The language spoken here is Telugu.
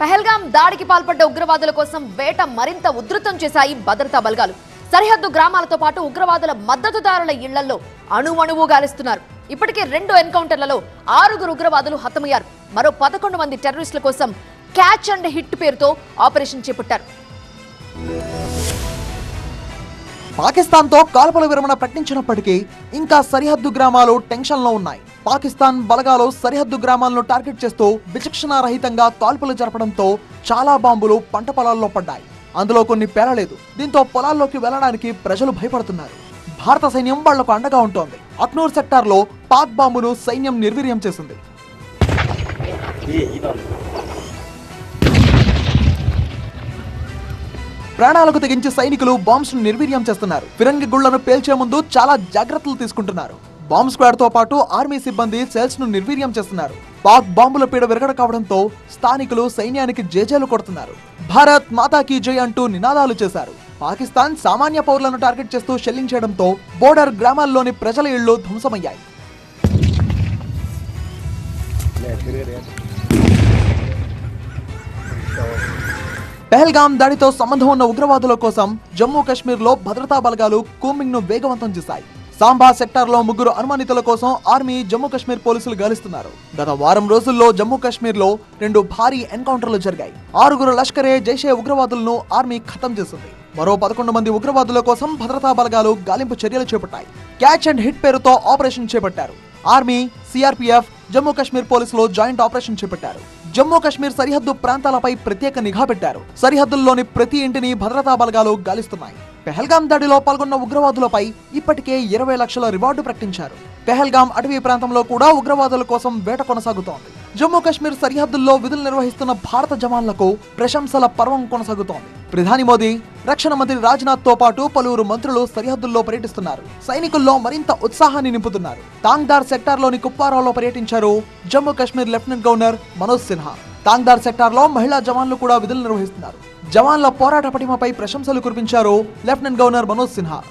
పహల్గాం దాడికి పాల్పడ్డ ఉగ్రవాదుల కోసం వేట మరింత ఉధృతం చేశాయి భద్రతా బలగాలు. సరిహద్దు గ్రామాలతో పాటు ఉగ్రవాదుల మద్దతుదారుల ఇళ్ళలో అణువణువు గాలిస్తున్నారు. ఇప్పటికే రెండు ఎన్కౌంటర్లలో ఆరుగురు ఉగ్రవాదులు హతమయ్యారు. మరో పదకొండు మంది టెర్రరిస్టుల కోసం క్యాచ్ అండ్ హిట్ పేరుతో ఆపరేషన్ చేపట్టారు. పాకిస్తాన్తో కాల్పుల విరమణ ప్రకటించినప్పటికీ ఇంకా సరిహద్దు గ్రామాలు టెన్షన్లో ఉన్నాయి. పాకిస్తాన్ బలగాలు సరిహద్దు గ్రామాలను టార్గెట్ చేస్తూ విచక్షణారహితంగా కాల్పులు జరపడంతో చాలా బాంబులు పంట పొలాల్లో పడ్డాయి. అందులో కొన్ని పేరలేదు దీంతో పొలాల్లోకి వెళ్ళడానికి ప్రజలు భయపడుతున్నారు. భారత సైన్యం వాళ్ళకు అండగా ఉంటోంది. అక్నూర్ సెక్టార్లో పాక్ బాంబును సైన్యం నిర్వీర్యం చేసింది. ప్రాణాలకు తెగించి సైనికులు బాంబ్స్ను నిర్వీర్యం చేస్తున్నారు. ఫిరంగి గుళ్ళను పేల్చే ముందు చాలా జాగ్రత్తలు తీసుకుంటున్నారు. బాంబ్ స్క్వాడ్తో పాటు ఆర్మీ సిబ్బంది సెల్స్ను నిర్వీర్యం చేస్తున్నారు. పాక్ బాంబుల పీడ విరగడ కావడంతో స్థానికులు సైన్యానికి జేజేలు కొడుతున్నారు. భారత్ మాతాకి జై అంటూ నినాదాలు చేశారు. పాకిస్తాన్ సామాన్య పౌరులను టార్గెట్ చేస్తూ షెల్లింగ్ చేయడంతో బోర్డర్ గ్రామాల్లోని ప్రజల ఇళ్ళు ధ్వంసమయ్యాయి. పెహల్గాం దాడితో సంబంధం ఉన్న ఉగ్రవాదుల కోసం జమ్మూ కాశ్మీర్లో భద్రతా బలగాలు కూంబింగ్ను వేగవంతం చేశాయి. సాంబా సెక్టార్లో ముగ్గురు అనుమానితుల కోసం ఆర్మీ జమ్మూ కాశ్మీర్ పోలీసులు గాలిస్తున్నారు. గత వారం రోజుల్లో జమ్మూ కాశ్మీర్లో రెండు భారీ ఎన్కౌంటర్లు జరిగాయి. ఆరుగురు లష్కరే జైషే ఉగ్రవాదులను ఆర్మీ ఖతం చేసింది. మరో పదకొండు మంది ఉగ్రవాదుల కోసం భద్రతా బలగాలు గాలింపు చర్యలు చేపట్టాయి. క్యాచ్ అండ్ హిట్ పేరుతో ఆపరేషన్ చేపట్టారు. ఆర్మీ సిఆర్పీఎఫ్ జమ్మూ కాశ్మీర్ పోలీసులు జాయింట్ ఆపరేషన్ చేపట్టారు. జమ్మూ కాశ్మీర్ సరిహద్దు ప్రాంతాలపై ప్రత్యేక నిఘా పెట్టారు. సరిహద్దుల్లోని ప్రతి ఇంటిని భద్రతా బలగాలు గాలిస్తున్నాయి. పెహల్గాం దాడిలో పాల్గొన్న ఉగ్రవాదులపై ఇప్పటికే ఇరవై లక్షల రివార్డు ప్రకటించారు. పెహల్గాం అటవీ ప్రాంతంలో కూడా ఉగ్రవాదుల కోసం వేట కొనసాగుతోంది. జమ్మూ కాశ్మీర్ సరిహద్దుల్లో విధులు నిర్వహిస్తున్న భారత జవాన్లకు ప్రశంసల పర్వం కొనసాగుతోంది. ప్రధాని మోదీ రక్షణ మంత్రి రాజ్నాథ్తో పాటు పలువురు మంత్రులు సరిహద్దుల్లో పర్యటిస్తున్నారు. సైనికుల్లో మరింత ఉత్సాహాన్ని నింపుతున్నారు. తాంగ్దార్ సెక్టార్లోని కుప్వారాలో పర్యటించారు జమ్మూ కాశ్మీర్ లెఫ్టినెంట్ గవర్నర్ మనోజ్ సిన్హా. తాంగ్దార్ సెక్టార్లో మహిళా జవాన్లు కూడా విధులు నిర్వహిస్తున్నారు. జవాన్ల పోరాట పటిమపై ప్రశంసలు కురిపించారు లెఫ్టినెంట్ గవర్నర్ మనోజ్ సిన్హా.